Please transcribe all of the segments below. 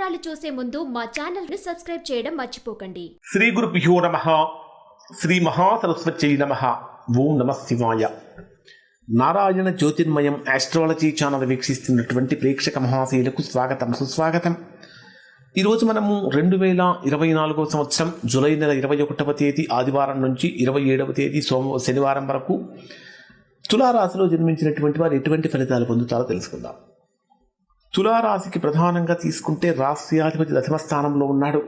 వివరాలు చూసే ముందు మా ఛానల్ను సబ్స్క్రైబ్ చేయడం మర్చిపోకండి. శ్రీ గురుభ్యో నమ. శ్రీ మహాసరస్వత్యై నమ. ఓం నమ శివాయ. నారాయణ జ్యోతిర్మయం ఆస్ట్రాలజీ ఛానల్ వీక్షిస్తున్నటువంటి ప్రేక్షక మహాశయులకు స్వాగతం సుస్వాగతం. ఈరోజు మనము రెండు వేల ఇరవై నాలుగో సంవత్సరం జూలై నెల ఇరవై ఒకటవ తేదీ ఆదివారం నుంచి ఇరవై ఏడవ తేదీ సోమ శనివారం వరకు తులారాశిలో జన్మించినటువంటి వారు ఎటువంటి ఫలితాలు పొందుతారో తెలుసుకుందాం. తులారాశికి ప్రధానంగా తీసుకుంటే రాశ్యాధిపతి దశమ స్థానంలో ఉన్నాడు.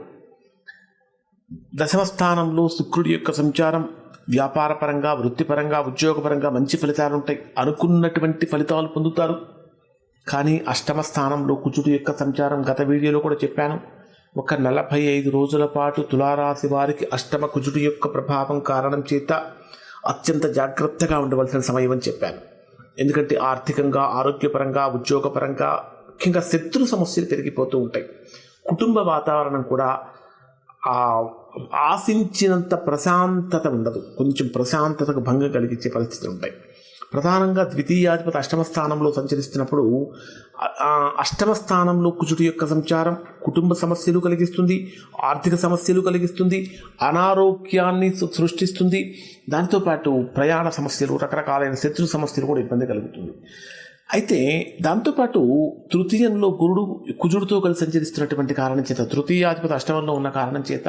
దశమ స్థానంలో శుక్రుడి యొక్క సంచారం వ్యాపారపరంగా వృత్తిపరంగా ఉద్యోగపరంగా మంచి ఫలితాలు ఉంటాయి. అనుకున్నటువంటి ఫలితాలు పొందుతారు. కానీ అష్టమ స్థానంలో కుజుడు యొక్క సంచారం గత వీడియోలో కూడా చెప్పాను. ఒక నలభై ఐదు రోజుల పాటు తులారాశి వారికి అష్టమ కుజుడు యొక్క ప్రభావం కారణం చేత అత్యంత జాగ్రత్తగా ఉండవలసిన సమయం అని చెప్పాను. ఎందుకంటే ఆర్థికంగా ఆరోగ్యపరంగా ఉద్యోగపరంగా ముఖ్యంగా శత్రు సమస్యలు పెరిగిపోతూ ఉంటాయి. కుటుంబ వాతావరణం కూడా ఆ ఆశించినంత ప్రశాంతత ఉండదు. కొంచెం ప్రశాంతతకు భంగం కలిగించే పరిస్థితులు ఉంటాయి. ప్రధానంగా ద్వితీయాధిపతి అష్టమ స్థానంలో సంచరిస్తున్నప్పుడు అష్టమ స్థానంలో కుజుడు యొక్క సంచారం కుటుంబ సమస్యలు కలిగిస్తుంది ఆర్థిక సమస్యలు కలిగిస్తుంది అనారోగ్యాన్ని సృష్టిస్తుంది. దాంతోపాటు ప్రయాణ సమస్యలు రకరకాలైన శత్రు సమస్యలు కూడా ఇబ్బంది కలుగుతుంది. అయితే దాంతోపాటు తృతీయంలో గురుడు కుజుడితో కలిసి సంచరిస్తున్నటువంటి కారణం చేత తృతీయాధిపతి అష్టమంలో ఉన్న కారణం చేత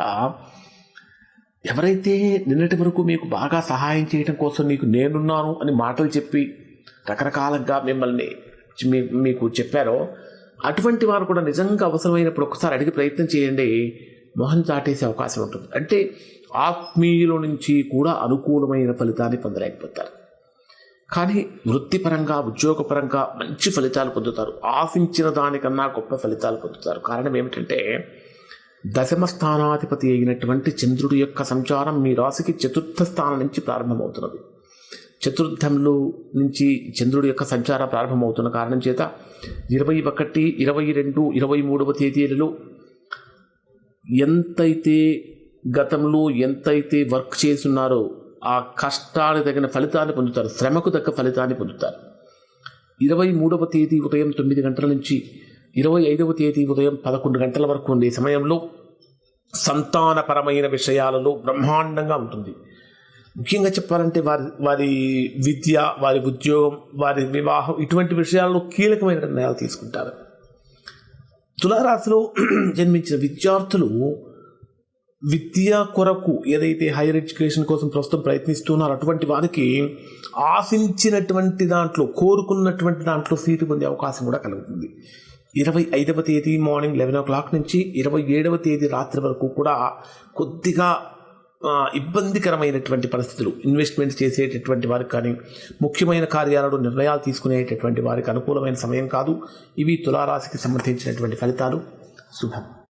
ఎవరైతే నిన్నటి వరకు మీకు బాగా సహాయం చేయడం కోసం నీకు నేనున్నాను అని మాటలు చెప్పి రకరకాలుగా మిమ్మల్ని మీ- మీకు చెప్పారో అటువంటి వారు కూడా నిజంగా అవసరమైనప్పుడు ఒకసారి అడిగి ప్రయత్నం చేయండి. మొహం చాటేసే అవకాశం ఉంటుంది. అంటే ఆత్మీయుల నుంచి కూడా అనుకూలమైన ఫలితాన్ని పొందలేకపోతారు. కానీ వృత్తిపరంగా ఉద్యోగపరంగా మంచి ఫలితాలు పొందుతారు. ఆశించిన దానికన్నా గొప్ప ఫలితాలు పొందుతారు. కారణం ఏమిటంటే దశమ స్థానాధిపతి అయినటువంటి చంద్రుడి యొక్క సంచారం మీ రాశికి చతుర్థ స్థానం నుంచి ప్రారంభమవుతున్నది. చతుర్థంలో నుంచి చంద్రుడి యొక్క సంచారం ప్రారంభమవుతున్న కారణం చేత ఇరవై ఒకటి ఇరవై రెండు ఇరవై మూడవ తేదీలలో ఎంతైతే గతంలో ఎంతైతే వర్క్ చేస్తున్నారో ఆ కష్టానికి తగిన ఫలితాన్ని పొందుతారు శ్రమకు తగ్గ ఫలితాన్ని పొందుతారు. ఇరవై మూడవ తేదీ ఉదయం తొమ్మిది గంటల నుంచి ఇరవై ఐదవ తేదీ ఉదయం పదకొండు గంటల వరకు ఉండే సమయంలో సంతానపరమైన విషయాలలో బ్రహ్మాండంగా ఉంటుంది. ముఖ్యంగా చెప్పాలంటే వారి వారి విద్య వారి ఉద్యోగం వారి వివాహం ఇటువంటి విషయాల్లో కీలకమైన నిర్ణయాలు తీసుకుంటారు. తులారాశిలో జన్మించిన విద్యార్థులు విద్య కొరకు ఏదైతే హైయర్ ఎడ్యుకేషన్ కోసం ప్రస్తుతం ప్రయత్నిస్తున్నారో అటువంటి వారికి ఆశించినటువంటి దాంట్లో కోరుకున్నటువంటి దాంట్లో సీటు పొందే అవకాశం కూడా కలుగుతుంది. ఇరవై ఐదవ తేదీ మార్నింగ్ లెవెన్ ఓ క్లాక్ నుంచి ఇరవై ఏడవ తేదీ రాత్రి వరకు కూడా కొద్దిగా ఇబ్బందికరమైనటువంటి పరిస్థితులు ఇన్వెస్ట్మెంట్ చేసేటటువంటి వారికి కానీ ముఖ్యమైన కార్యాలలో నిర్ణయాలు తీసుకునేటటువంటి వారికి అనుకూలమైన సమయం కాదు. ఇవి తులారాశికి సంబంధించినటువంటి ఫలితాలు. శుభం.